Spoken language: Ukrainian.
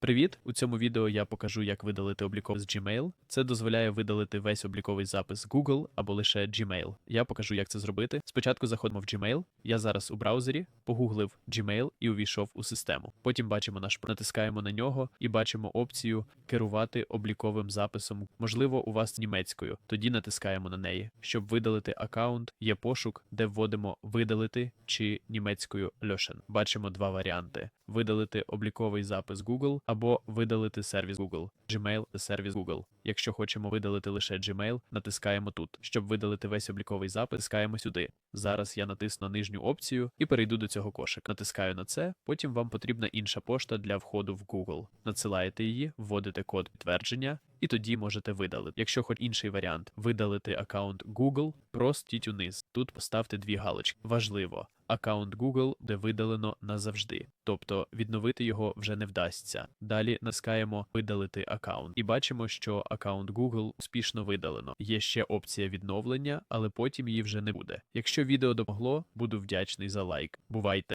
Привіт! У цьому відео я покажу, як видалити обліковий з Gmail. Це дозволяє видалити весь обліковий запис Google або лише Gmail. Я покажу, як це зробити. Спочатку заходимо в Gmail. Я зараз у браузері, погуглив Gmail і увійшов у систему. Потім бачимо наш натискаємо на нього і бачимо опцію керувати обліковим записом. Можливо, у вас німецькою. Тоді натискаємо на неї. Щоб видалити аккаунт, є пошук, де вводимо видалити чи німецькою löschen. Бачимо два варіанти: видалити обліковий запис Google або видалити сервіс Google. Gmail – сервіс Google. Якщо хочемо видалити лише Gmail, натискаємо тут. Щоб видалити весь обліковий запис, натискаємо сюди. Зараз я натисну нижню опцію і перейду до цього кошика. Натискаю на це, потім вам потрібна інша пошта для входу в Google. Надсилаєте її, вводите код підтвердження. І тоді можете видалити. Якщо хоч інший варіант видалити аккаунт Google, простіть униз. Тут поставте дві галочки. Важливо, аккаунт Google буде видалено назавжди, тобто відновити його вже не вдасться. Далі натискаємо видалити аккаунт і бачимо, що аккаунт Google успішно видалено. Є ще опція відновлення, але потім її вже не буде. Якщо відео допомогло, буду вдячний за лайк. Бувайте!